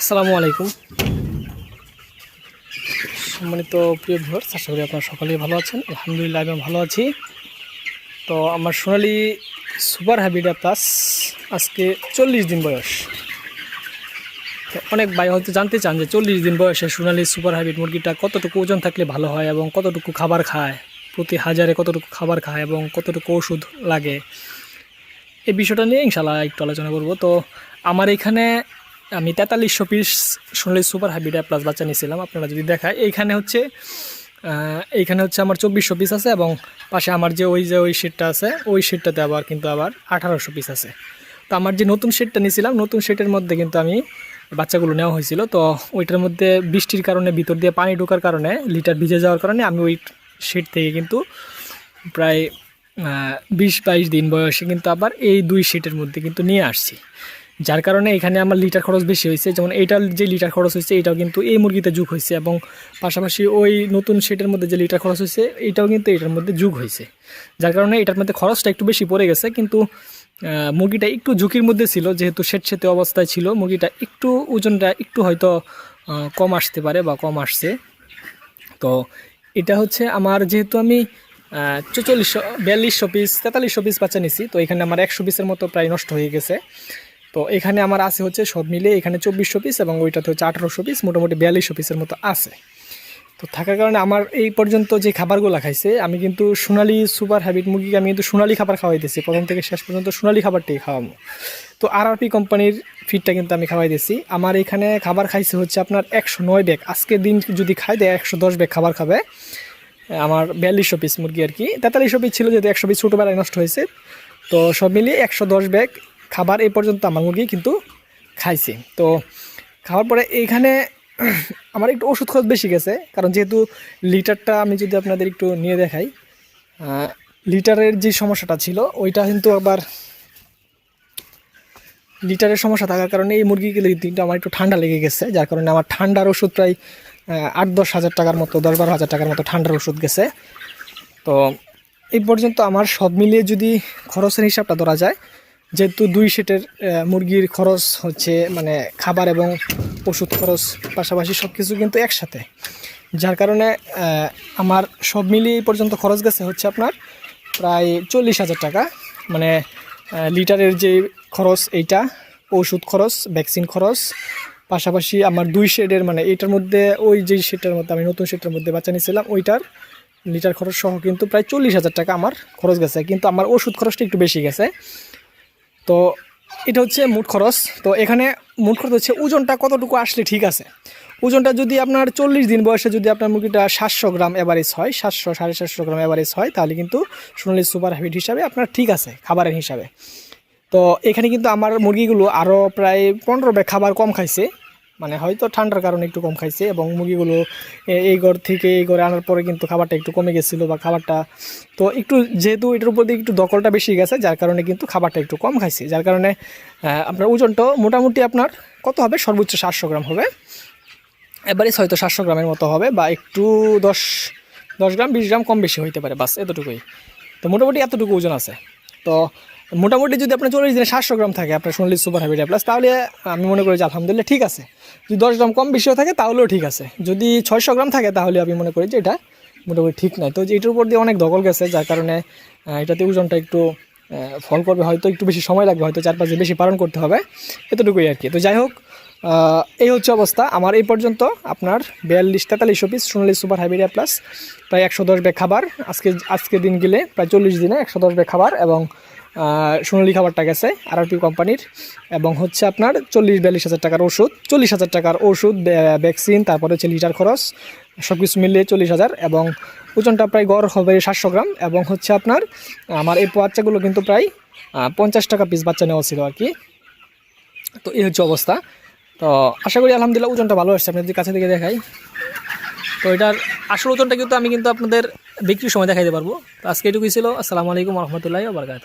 আসসালামু আলাইকুম। সম্মানিত প্রিয় ভিউয়ার্স, আশা করি আপনারা সকলেই ভালো আছেন। আলহামদুলিল্লাহ আমি ভালো আছি। তো আমার সোনালি সুপার হ্যাবিটা প্লাস আজকে চল্লিশ দিন বয়স। তো অনেক ভাই হয়তো জানতে চান যে চল্লিশ দিন বয়সে সোনালি সুপার হ্যাবিট মুরগিটা কতটুকু ওজন থাকলে ভালো হয় এবং কতটুকু খাবার খায়, প্রতি হাজারে কতটুকু খাবার খায় এবং কতটুকু ওষুধ লাগে। এই বিষয়টা নিয়ে ইনশাল্লাহ একটু আলোচনা করব। তো আমার এখানে আমি তেতাল্লিশশো পিস শুনলে সুপার হাইব্রিড প্লাস বাচ্চা নিয়েছিলাম, আপনারা যদি দেখায়। এইখানে হচ্ছে এইখানে হচ্ছে আমার চব্বিশশো পিস আছে এবং পাশে আমার যে ওই যে ওই শেডটা আছে, ওই শেডটাতে আবার কিন্তু আবার আঠারোশো পিস আছে। তো আমার যে নতুন শেডটা নিয়েছিলাম, নতুন শেডের মধ্যে কিন্তু আমি বাচ্চাগুলো নেওয়া হয়েছিল। তো ওইটার মধ্যে বৃষ্টির কারণে, ভিতর দিয়ে পানি ঢোকার কারণে লিটার ভিজে যাওয়ার কারণে আমি ওই শেড থেকে কিন্তু প্রায় বিশ বাইশ দিন বয়সে কিন্তু আবার এই দুই শেটের মধ্যে কিন্তু নিয়ে আসছি। যার কারণে এখানে আমার লিটার খরচ বেশি হয়েছে। যেমন এইটার যে লিটার খরচ হয়েছে, এটাও কিন্তু এই মুরগিতে যুগ হয়েছে এবং পাশাপাশি ওই নতুন শেটের মধ্যে যে লিটার খরচ হয়েছে, এটাও কিন্তু এটার মধ্যে যুগ হয়েছে। যার কারণে এটার মধ্যে খরচটা একটু বেশি পড়ে গেছে, কিন্তু মুরগিটা একটু ঝুঁকির মধ্যে ছিল, যেহেতু শেট সেতে অবস্থায় ছিল, মুরগিটা একটু ওজনটা একটু হয়তো কম আসতে পারে বা কম আসছে। তো এটা হচ্ছে আমার যেহেতু আমি চৌচল্লিশশো, বিয়াল্লিশশো পিস তেতাল্লিশশো পিস বাচ্চা নিছি, তো এখানে আমার একশো পিসের মতো প্রায় নষ্ট হয়ে গেছে। তো এখানে আমার আছে হচ্ছে সব মিলে এখানে চব্বিশশো পিস এবং ওইটাতে হচ্ছে আঠারোশো পিস মোটামুটি বিয়াল্লিশশো পিসের মতো আছে। তো থাকার কারণে আমার এই পর্যন্ত যে খাবারগুলো খাইছে, আমি কিন্তু সোনালি সুপার হ্যাবিট মুরগিকে আমি কিন্তু সোনালি খাবার খাওয়াই খাওয়াইতেছি। প্রথম থেকে শেষ পর্যন্ত সোনালি খাবারটাই খাওয়াবো। তো আরআরপি কোম্পানির ফিডটা কিন্তু আমি খাওয়াই দিয়েছি আমার এখানে খাবার খাইছে হচ্ছে আপনার একশো নয় ব্যাগ। আজকের দিন যদি খাই দেয় একশো দশ ব্যাগ খাবার খাবে। আমার বিয়াল্লিশশো পিস মুরগি আর কি। তেতাল্লিশশো পিস ছিল যেহেতু একশো পিস ছোটোবেলায় নষ্ট হয়েছে। তো সব মিলিয়ে একশো দশ ব্যাগ খাবার এই পর্যন্ত আমার মুরগি কিন্তু খাইছি। তো খাওয়ার পরে এইখানে আমার একটু ওষুধ খরচ বেশি গেছে, কারণ যেহেতু লিটারটা আমি যদি আপনাদের একটু নিয়ে দেখাই লিটারের যে সমস্যাটা ছিল, ওইটা কিন্তু আবার লিটারের সমস্যা থাকার কারণে এই মুরগিগুলো কিন্তু আমার একটু ঠান্ডা লেগে গেছে, যার কারণে আমার ঠান্ডার ওষুধ প্রায় আট দশ হাজার টাকার মতো, দশ বারো হাজার টাকার মতো ঠান্ডার ওষুধ গেছে। তো এই পর্যন্ত আমার সব মিলিয়ে যদি খরচের হিসাবটা ধরা যায় যেহেতু দুই সেটের মুরগির খরচ হচ্ছে মানে খাবার এবং ওষুধ খরচ পাশাপাশি সব কিছু কিন্তু একসাথে। যার কারণে আমার সব মিলিয়ে পর্যন্ত খরচ গেছে হচ্ছে আপনার প্রায় চল্লিশ হাজার টাকা। মানে লিটারের যে খরচ এইটা, ওষুধ খরচ, ভ্যাকসিন খরচ, পাশাপাশি আমার দুই শেডের মানে এইটার মধ্যে, ওই যে শেডটার মধ্যে আমি নতুন শেডটার মধ্যে বাচ্চা নিয়েছিলাম, ওইটার লিটার খরচ সহ কিন্তু প্রায় চল্লিশ হাজার টাকা আমার খরচ গেছে। কিন্তু আমার ওষুধ খরচটা একটু বেশি গেছে। তো এটা হচ্ছে মোট খরচ। তো এখানে মোট খরচ হচ্ছে ওজনটা কতটুকু আসলে ঠিক আছে? ওজনটা যদি আপনার চল্লিশ দিন বয়সে যদি আপনার মুরগিটা সাতশো গ্রাম অ্যাভারেজ হয়, সাতশো, সাড়ে সাতশো গ্রাম অ্যাভারেজ হয়, তাহলে কিন্তু সোনালি সুপার হ্যাবিট হিসাবে আপনার ঠিক আছে খাবারের হিসাবে। তো এখানে কিন্তু আমার মুরগিগুলো আরও প্রায় পনেরো খাবার কম খাইছে। মানে হয়তো ঠান্ডার কারণে একটু কম খাইছে এবং মুরগিগুলো এই ঘর থেকে এই ঘরে আনার পরে কিন্তু খাবারটা একটু কমে গেছিল বা খাবারটা, তো একটু যেহেতু এটার উপর দিয়ে একটু দখলটা বেশি গেছে, যার কারণে কিন্তু খাবারটা একটু কম খাইছে। যার কারণে আপনার ওজনটাও মোটামুটি আপনার কত হবে? সর্বোচ্চ সাতশো গ্রাম হবে। এবারে হয়তো সাতশো গ্রামের মতো হবে বা একটু দশ দশ গ্রাম, বিশ গ্রাম কম বেশি হইতে পারে, বাস এতটুকুই। তো মোটামুটি এতটুকু ওজন আছে। তো মোটামুটি যদি আপনার চল্লিশ দিনে সাতশো গ্রাম থাকে আপনার সোনালি সুপার হ্যাবিটা প্লাস তাহলে আমি মনে করি যে আলহামদুলিল্লাহ ঠিক আছে। যদি দশ গ্রাম কম বেশিও থাকে তাহলেও ঠিক আছে। যদি ছয়শো গ্রাম থাকে তাহলে আমি মনে করি যে এটা মোটামুটি ঠিক নাই। তো এটার উপর দিয়ে অনেক দখল গেছে, যার কারণে এটাতে ওজনটা একটু ফল করবে, হয়তো একটু বেশি সময় লাগবে, হয়তো চার পাঁচ দিন বেশি পালন করতে হবে, এতটুকুই আর কি। তো যাই হোক এই হচ্ছে অবস্থা। আমার এই পর্যন্ত আপনার বিয়াল্লিশ তেতাল্লিশশো পিস সোনালি সুপার হাইবেরিয়া প্লাস প্রায় একশো দশ ব্যাগ খাবার। আজকে আজকে দিন গেলে প্রায় চল্লিশ দিনে একশো দশ ব্যাগ খাবার এবং সোনালি খাবারটা গেছে আরআরপি কোম্পানির এবং হচ্ছে আপনার চল্লিশ বিয়াল্লিশ হাজার টাকার ওষুধ, চল্লিশ হাজার টাকার ওষুধ ভ্যাকসিন তারপরে হচ্ছে লিটার খরচ সব কিছু মিলিয়ে চল্লিশ হাজার এবং ওজনটা প্রায় গড় হবে সাতশো গ্রাম এবং হচ্ছে আপনার, আমার এই বাচ্চাগুলো কিন্তু প্রায় পঞ্চাশ টাকা পিস বাচ্চা নেওয়া ছিল আর কি। তো এই হচ্ছে অবস্থা। তো আশা করি আলহামদুলিল্লাহ ওজনটা ভালো আসছে, আপনাদের কাছে থেকে দেখাই। তো এটার আসল ওজনটা কিন্তু আমি কিন্তু আপনাদের বিক্রির সময় দেখাইতে পারব। তো আজকে এটুকুই ছিল। আসসালামু আলাইকুম রহমতুল্লাহ বারকাত